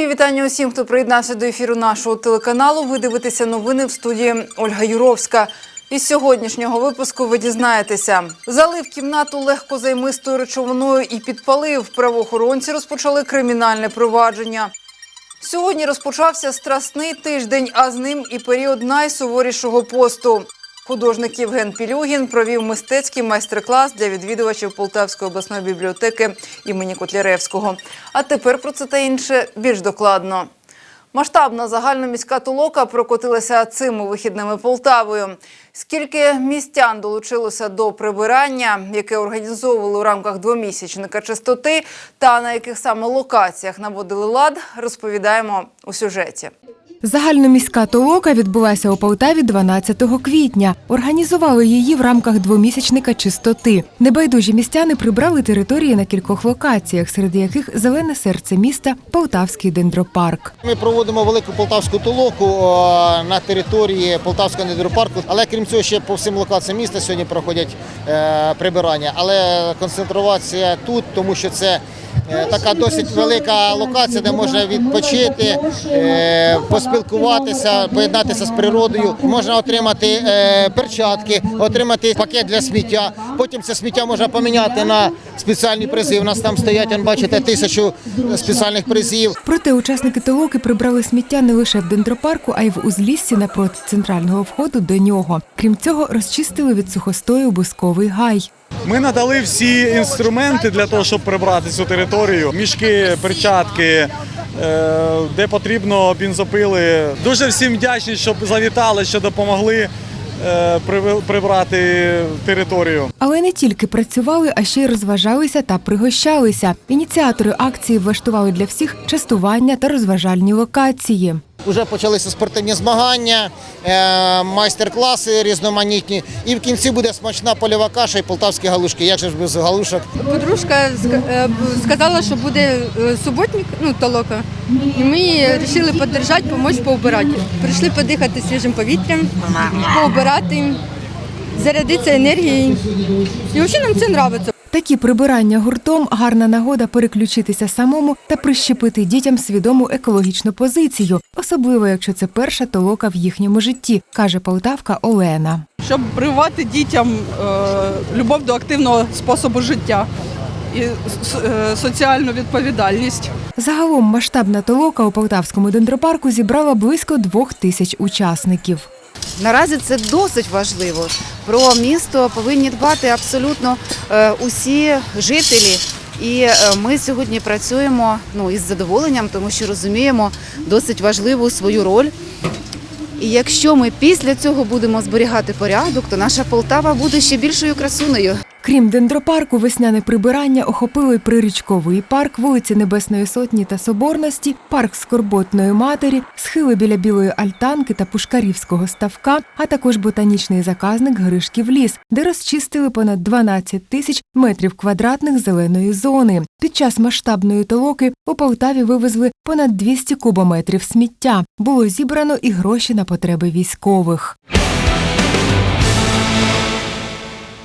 Мої вітання усім, хто приєднався до ефіру нашого телеканалу. Ви дивитеся новини в студії Ольга Юровська. Із сьогоднішнього випуску ви дізнаєтеся. Залив кімнату легкозаймистою речовиною і підпалив. Правоохоронці розпочали кримінальне провадження. Сьогодні розпочався страсний тиждень, а з ним і період найсуворішого посту. Художник Євген Пілюгін провів мистецький майстер-клас для відвідувачів Полтавської обласної бібліотеки імені Котляревського. А тепер про це та інше більш докладно. Масштабна загальноміська толока прокотилася цими вихідними Полтавою. Скільки містян долучилося до прибирання, яке організовували у рамках двомісячника чистоти, та на яких саме локаціях наводили лад, розповідаємо у сюжеті. Загальноміська толока відбулася у Полтаві 12 квітня. Організували її в рамках двомісячника чистоти. Небайдужі містяни прибрали території на кількох локаціях, серед яких зелене серце міста Полтавський дендропарк. Ми проводимо велику полтавську толоку на території Полтавського недропарку, але крім цього, ще по всім локаціям міста сьогодні проходять е, прибирання. Але концентрація тут, тому що це е, така досить велика локація, де можна відпочити, е, поспілкуватися, поєднатися з природою. Можна отримати е, перчатки, отримати пакет для сміття. Потім це сміття можна поміняти на спеціальні призи. У нас там стоять, бачите, тисячу спеціальних призів. Проте учасники толоки прибрали сміття не лише в дендропарку, а й в узліссі напроти центрального входу до нього. Крім цього, розчистили від сухостою бусковий гай. Ми надали всі інструменти для того, щоб прибрати цю територію. Мішки, перчатки, е, де потрібно бензопили. Дуже всім вдячні, що завітали, що допомогли е, прибрати територію. Але не тільки працювали, а ще й розважалися та пригощалися. Ініціатори акції влаштували для всіх частування та розважальні локації. Вже почалися спортивні змагання, е, майстер-класи різноманітні. І в кінці буде смачна польова каша і полтавські галушки. Як же ж без галушок? Подружка е, сказала, що буде е, суботник, ну толока. І ми вирішили підтримати, допомогти поубирати. Прийшли подихати свіжим повітрям, поубирати, зарядитися енергією. І взагалі нам це подобається. Такі прибирання гуртом гарна нагода переключитися самому та прищепити дітям свідому екологічну позицію, особливо якщо це перша толока в їхньому житті, каже полтавка Олена. щоб прививати дітям е, любов до активного способу життя і е, соціальну відповідальність. Загалом масштабна толока у полтавському дендропарку зібрала близько двох тисяч учасників. Наразі це досить важливо. Про місто повинні дбати абсолютно е, усі жителі. І е, ми сьогодні працюємо ну, із задоволенням, тому що розуміємо досить важливу свою роль. І якщо ми після цього будемо зберігати порядок, то наша Полтава буде ще більшою красунею. Крім дендропарку, весняне прибирання охопило й прирічковий парк, вулиці Небесної Сотні та Соборності, парк Скорботної матері, схили біля Білої Альтанки та Пушкарівського ставка, а також ботанічний заказник Гришків ліс, де розчистили понад 12 тисяч метрів квадратних зеленої зони. Під час масштабної толоки у Полтаві вивезли понад 200 кубометрів сміття. Було зібрано і гроші на потреби військових.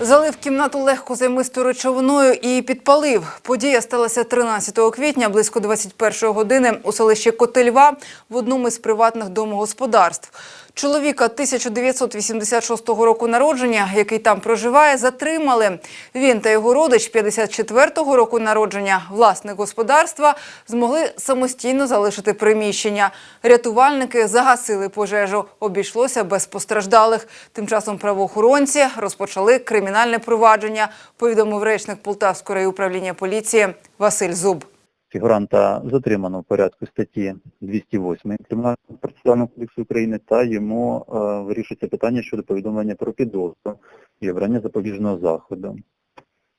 Залив кімнату легко легкозаймистою речовиною і підпалив. Подія сталася 13 квітня близько 21 години у селищі Котельва в одному із приватних домогосподарств. Чоловіка 1986 року народження, який там проживає, затримали. Він та його родич 54-го року народження, власник господарства, змогли самостійно залишити приміщення. Рятувальники загасили пожежу. Обійшлося без постраждалих. Тим часом правоохоронці розпочали кримінальне провадження, повідомив речник Полтавського райуправління поліції Василь Зуб. Фігуранта затримано в порядку статті 208 Кримінального процесуального кодексу України та йому е, вирішується питання щодо повідомлення про підозру і обрання запобіжного заходу.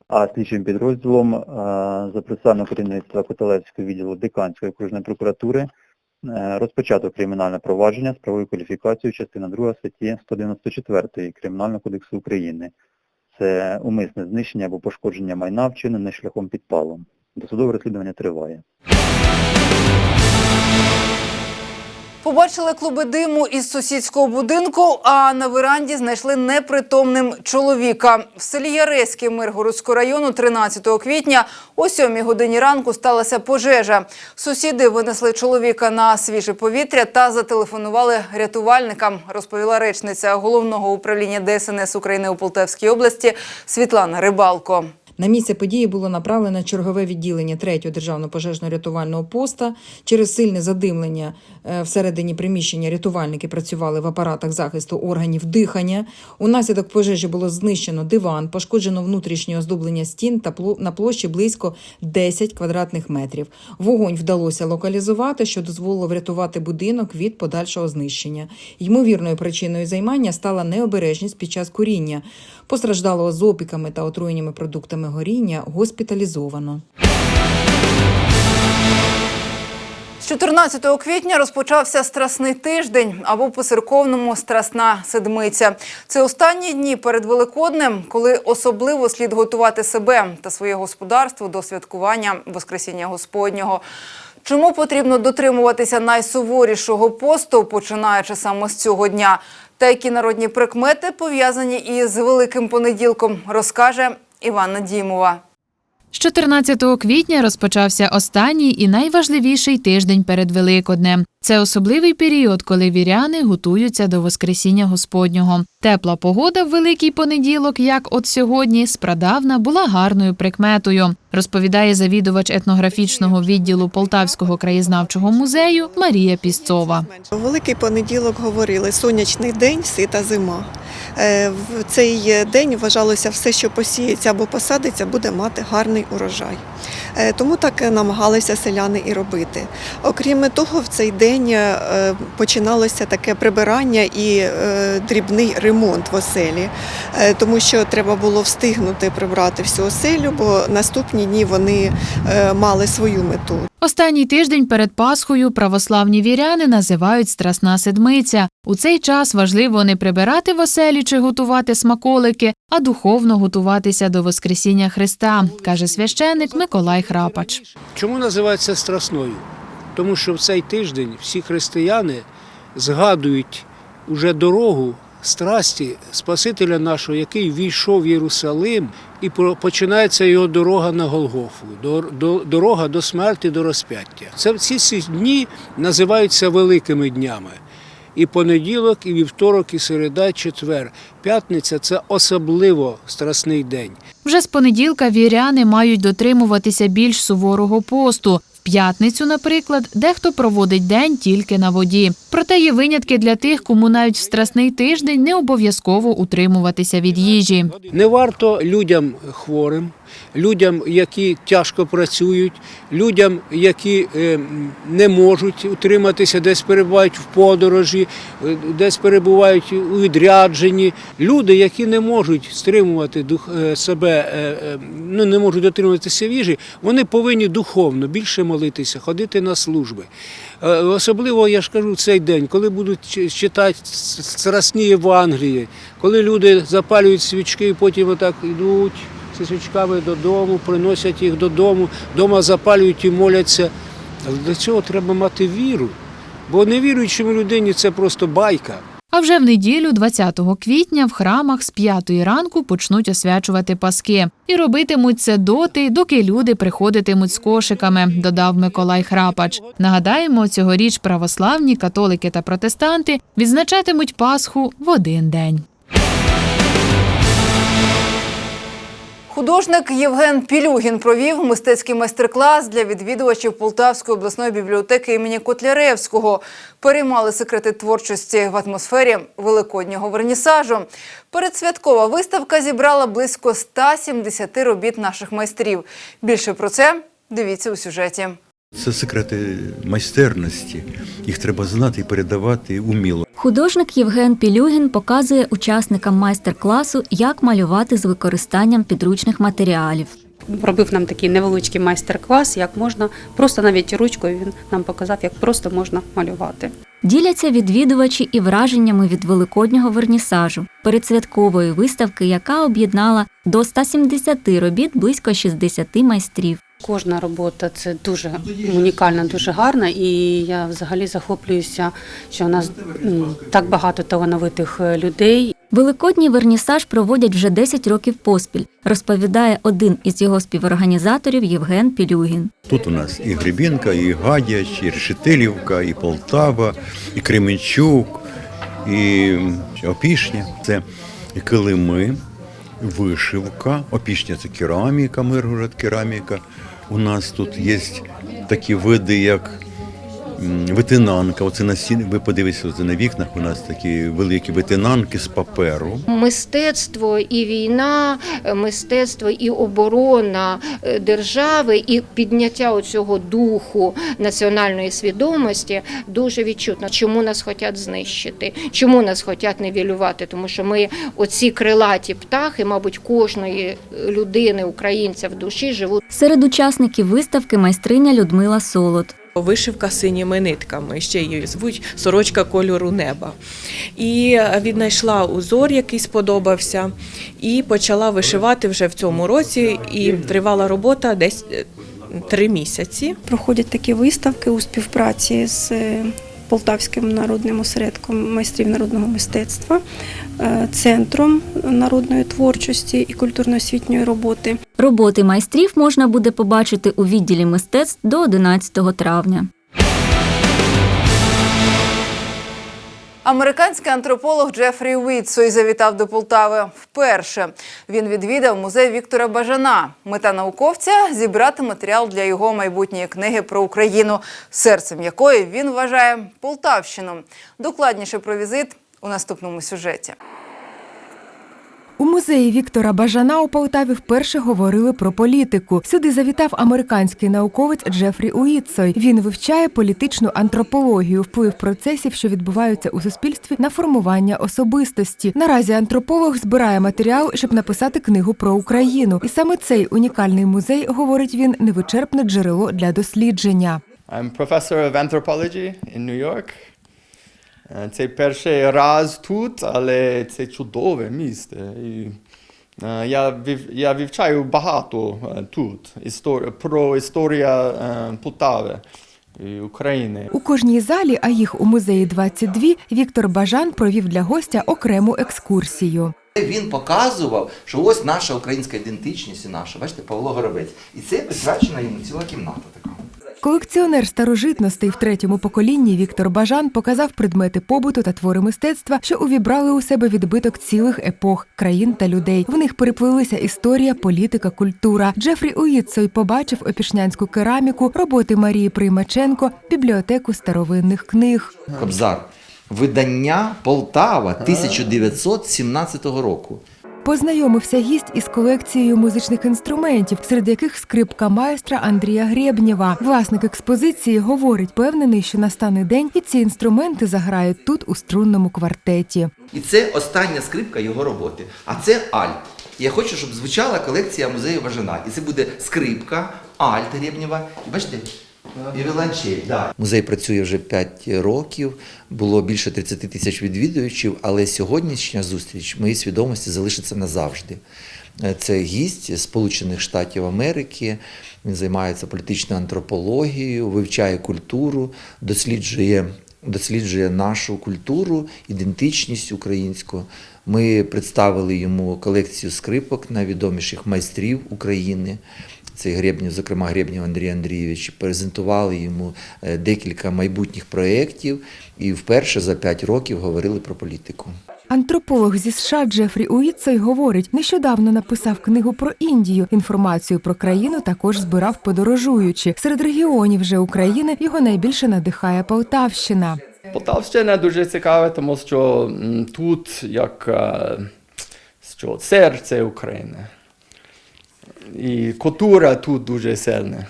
А слідчим підрозділом е, за процесуального керівництва Котелевського відділу Диканської окружної прокуратури е, розпочато кримінальне провадження з правовою кваліфікацією частина 2 статті 194 Кримінального кодексу України. Це умисне знищення або пошкодження майна вчинене шляхом підпалу. Досудове розслідування триває. Побачили клуби диму із сусідського будинку, а на веранді знайшли непритомним чоловіка. В селі Яреське Миргородського району 13 квітня о 7 годині ранку сталася пожежа. Сусіди винесли чоловіка на свіже повітря та зателефонували рятувальникам, розповіла речниця головного управління ДСНС України у Полтавській області Світлана Рибалко. На місце події було направлено чергове відділення 3-го державного пожежно-рятувального поста. Через сильне задимлення е, всередині приміщення рятувальники працювали в апаратах захисту органів дихання. Унаслідок пожежі було знищено диван, пошкоджено внутрішнє оздоблення стін та на площі близько 10 квадратних метрів. Вогонь вдалося локалізувати, що дозволило врятувати будинок від подальшого знищення. Ймовірною причиною займання стала необережність під час куріння. Постраждалого з опіками та отруєннями продуктами горіння госпіталізовано. З 14 квітня розпочався страсний тиждень або по-церковному страсна седмиця. Це останні дні перед Великоднем, коли особливо слід готувати себе та своє господарство до святкування Воскресіння Господнього. Чому потрібно дотримуватися найсуворішого посту, починаючи саме з цього дня? Та які народні прикмети пов'язані із Великим понеділком, розкаже Іванна Дімова. З 14 квітня розпочався останній і найважливіший тиждень перед Великоднем. Це особливий період, коли віряни готуються до Воскресіння Господнього. Тепла погода в Великий понеділок, як от сьогодні, спрадавна була гарною прикметою, розповідає завідувач етнографічного відділу Полтавського краєзнавчого музею Марія Пісцова. Великий понеділок говорили сонячний день, сита зима. Е, В цей день вважалося все, що посіється або посадиться, буде мати гарний урожай. Е, Тому так намагалися селяни і робити. Окрім того, в цей день е, починалося таке прибирання і е, дрібний ремонт в оселі, Е, тому що треба було встигнути прибрати всю оселю, бо наступні дні вони е, мали свою мету. Останній тиждень перед Пасхою православні віряни називають Страсна Седмиця. У цей час важливо не прибирати в оселі чи готувати смаколики, а духовно готуватися до Воскресіння Христа, каже священник Миколай Храпач. Чому називається страсною? Тому що в цей тиждень всі християни згадують уже дорогу страсті Спасителя нашого, який війшов в Єрусалим, і починається його дорога на Голгофу, дорога до смерті, до розп'яття. Це ці дні називаються великими днями. І понеділок, і вівторок, і середа, і четвер. П'ятниця це особливо страсний день. Вже з понеділка віряни мають дотримуватися більш суворого посту. П'ятницю, наприклад, дехто проводить день тільки на воді. Проте є винятки для тих, кому навіть в страсний тиждень не обов'язково утримуватися від їжі. Не варто людям хворим, людям, які тяжко працюють, людям, які е, не можуть утриматися, десь перебувають в подорожі, е, десь перебувають у відрядженні. Люди, які не можуть стримувати е, себе, ну не можуть дотримуватися їжі, вони повинні духовно більше молитися, ходити на служби. Особливо я ж кажу в день, коли будуть читати страсні Євангелії, коли люди запалюють свічки і потім отак йдуть зі свічками додому, приносять їх додому, вдома запалюють і моляться. Але для цього треба мати віру. Бо невіруючому людині це просто байка. А вже в неділю, 20 квітня, в храмах з 5 ранку почнуть освячувати паски і робитимуть це доти, доки люди приходитимуть з кошиками, додав Миколай Храпач. Нагадаємо, цьогоріч православні, католики та протестанти відзначатимуть Пасху в один день. Художник Євген Пілюгін провів мистецький майстер-клас для відвідувачів Полтавської обласної бібліотеки імені Котляревського. Переймали секрети творчості в атмосфері великоднього вернісажу. Передсвяткова виставка зібрала близько 170 робіт наших майстрів. Більше про це дивіться у сюжеті. Це секрети майстерності. Їх треба знати і передавати уміло. Художник Євген Пілюгін показує учасникам майстер-класу, як малювати з використанням підручних матеріалів. робив нам такий невеличкий майстер-клас, як можна просто навіть ручкою він нам показав, як просто можна малювати. Діляться відвідувачі і враженнями від великоднього вернісажу, передсвяткової виставки, яка об'єднала до 170 робіт близько 60 майстрів. Кожна робота це дуже унікальна, дуже гарна, і я взагалі захоплююся, що у нас так багато талановитих е, людей. Великодній вернісаж проводять вже 10 років поспіль, розповідає один із його співорганізаторів Євген Пілюгін. Тут у нас і Гребінка, і Гадяч, і Решетилівка, і Полтава, і Кременчук, і Опішня. Це килими, вишивка. Опішня це кераміка, Миргород кераміка. У нас тут є такі види, як м, ветенанка. Оце на стіні, ви подивіться, оце на вікнах у нас такі великі ветенанки з паперу. Мистецтво і війна, е, мистецтво і оборона е, держави, і підняття цього духу національної свідомості дуже відчутно. Чому нас хочуть знищити? Чому нас хочуть нівелювати? Тому що ми оці крилаті птахи, мабуть, кожної людини, українця в душі живуть. Серед учасників виставки майстриня Людмила Солод. Вишивка синіми нитками, ще її звуть сорочка кольору неба. І віднайшла узор, який сподобався, і почала вишивати вже в цьому році. І тривала робота десь е, три місяці. Проходять такі виставки у співпраці з е, Полтавським народним осередком майстрів народного мистецтва, е, центром народної творчості і культурно-освітньої роботи. Роботи майстрів можна буде побачити у відділі мистецтв до 11 травня. Американський антрополог Джефрі Уітсой завітав до Полтави вперше. Він відвідав музей Віктора Бажана. Мета науковця зібрати матеріал для його майбутньої книги про Україну, серцем якої він вважає Полтавщину. Докладніше про візит у наступному сюжеті. У музеї Віктора Бажана у Полтаві вперше говорили про політику. Сюди завітав американський науковець Джефрі Уітсой. Він вивчає політичну антропологію, вплив процесів, що відбуваються у суспільстві на формування особистості. Наразі антрополог збирає матеріал, щоб написати книгу про Україну. І саме цей унікальний музей, говорить він, невичерпне джерело для дослідження. I'm professor of anthropology in New York. Це перший раз тут, але це чудове місце. І, е, я, вив, я вивчаю багато е, тут істор, про історію е, Полтави і України. У кожній залі, а їх у музеї 22, Віктор Бажан провів для гостя окрему екскурсію. Він показував, що ось наша українська ідентичність і наша. Бачите, Павло Горобець. І це присвячена йому ціла кімната така. Колекціонер старожитностей в третьому поколінні Віктор Бажан показав предмети побуту та твори мистецтва, що увібрали у себе відбиток цілих епох, країн та людей. В них переплилися історія, політика, культура. Джефрі Уїтсой побачив опішнянську кераміку, роботи Марії Приймаченко, бібліотеку старовинних книг. Кобзар. Видання Полтава 1917 року. Познайомився гість із колекцією музичних інструментів, серед яких скрипка майстра Андрія Гребнєва. Власник експозиції говорить, певнений, що настане день, і ці інструменти заграють тут у струнному квартеті. І це остання скрипка його роботи. А це альт. Я хочу, щоб звучала колекція музею Важина. І це буде скрипка, альт Гребнєва. Бачите, і віолончель. Да. Музей працює вже 5 років, було більше 30 тисяч відвідувачів, але сьогоднішня зустріч в моїй свідомості залишиться назавжди. Е, Це гість Сполучених Штатів Америки. Він займається політичною антропологією, вивчає культуру, досліджує, досліджує нашу культуру, ідентичність українську. Ми представили йому колекцію скрипок найвідоміших майстрів України. Це Гребнів, зокрема Гребнів Андрій Андрійович, презентували йому е, декілька майбутніх проєктів і вперше за п'ять років говорили про політику. Антрополог зі США Джефрі Уітсой говорить, нещодавно написав книгу про Індію. Інформацію про країну також збирав подорожуючи. Серед регіонів же України його найбільше надихає Полтавщина. Полтавщина дуже цікава, тому що тут як е, що, серце України. І культура тут дуже сильна.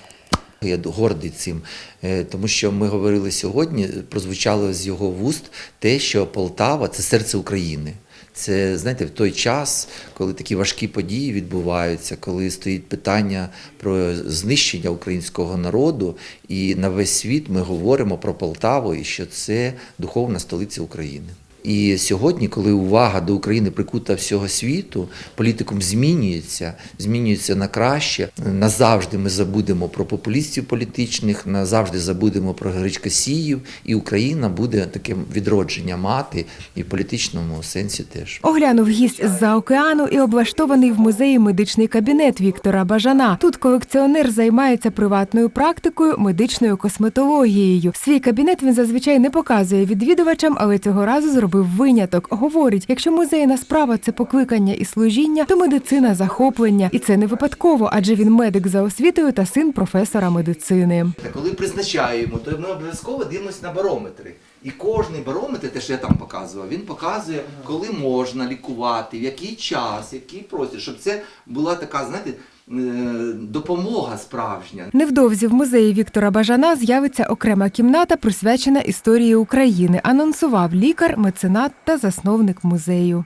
Я гордий цим, е, тому що ми говорили сьогодні, прозвучало з його вуст те, що Полтава це серце України. Це знаєте, в той час, коли такі важкі події відбуваються, коли стоїть питання про знищення українського народу, і на весь світ ми говоримо про Полтаву і що це духовна столиця України. І сьогодні, коли увага до України прикута всього світу, політикум змінюється, змінюється на краще. Назавжди ми забудемо про популістів політичних, назавжди забудемо про гречкосіїв, і Україна буде таким відродження мати і в політичному сенсі теж. Оглянув гість з-за океану і облаштований в музеї медичний кабінет Віктора Бажана. Тут колекціонер займається приватною практикою, медичною косметологією. Свій кабінет він зазвичай не показує відвідувачам, але цього разу зробив виняток. Говорить, якщо музейна справа це покликання і служіння, то медицина захоплення. І це не випадково, адже він медик за освітою та син професора медицини. Та коли призначаємо, то ми обов'язково дивимося на барометри. І кожний барометр, те, що я там показував, він показує, коли можна лікувати, в який час, який простір, щоб це була така, знаєте, допомога справжня. Невдовзі в музеї Віктора Бажана з'явиться окрема кімната, присвячена історії України. Анонсував лікар, меценат та засновник музею.